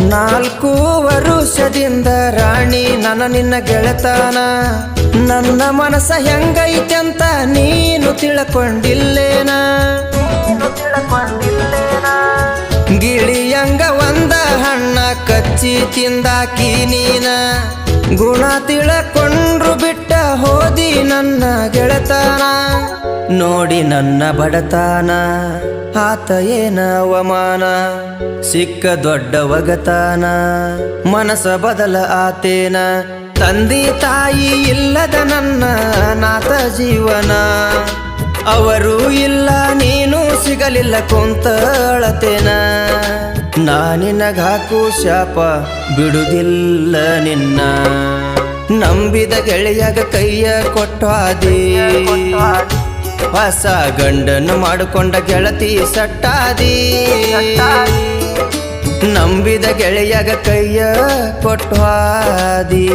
ನಾಲ್ಕು ವರುಷದಿಂದ ರಾಣಿ ನನ್ನ ನಿನ್ನ ಗೆಳೆತನ. ನನ್ನ ಮನಸ್ಸ ಹೆಂಗೈತಂತ ನೀನು ತಿಳ್ಕೊಂಡಿಲ್ಲೇನ? ಗಿಳಿಯಂಗ ಒಂದ ಹಣ್ಣ ಕಚ್ಚಿ ತಿಂದಾಕಿ ನೀನ. ಗುಣ ತಿಳ್ಕೊಂಡ್ರು ಬಿಟ್ಟ ಹೋದಿ ನನ್ನ ಗೆಳತಾನ. ನೋಡಿ ನನ್ನ ಬಡತಾನ, ಆತ ಏನ ಅವಮಾನ? ಸಿಕ್ಕ ದೊಡ್ಡ ಒಗತಾನ, ಮನಸ ಬದಲ ಆತೇನ? ತಂದೆ ತಾಯಿ ಇಲ್ಲದ ನನ್ನ ನಾತ ಜೀವನ? ಅವರು ಇಲ್ಲ, ನೀನು ಸಿಗಲಿಲ್ಲ ಕುಂತಳತೇನ? ನಾನಿನಗಾಕು ಶಾಪ ಬಿಡುದಿಲ್ಲ ನಿನ್ನ. ನಂಬಿದ ಗೆಳೆಯಾಗ ಕೈಯ ಕೊಟ್ಟಾದಿ. ಹೊಸ ಗಂಡನ್ನು ಮಾಡಿಕೊಂಡ ಗೆಳತಿ ಸಟ್ಟಾದಿ. ನಂಬಿದ ಗೆಳೆಯಗ ಕೈಯ ಕೊಟ್ಟಾದಿ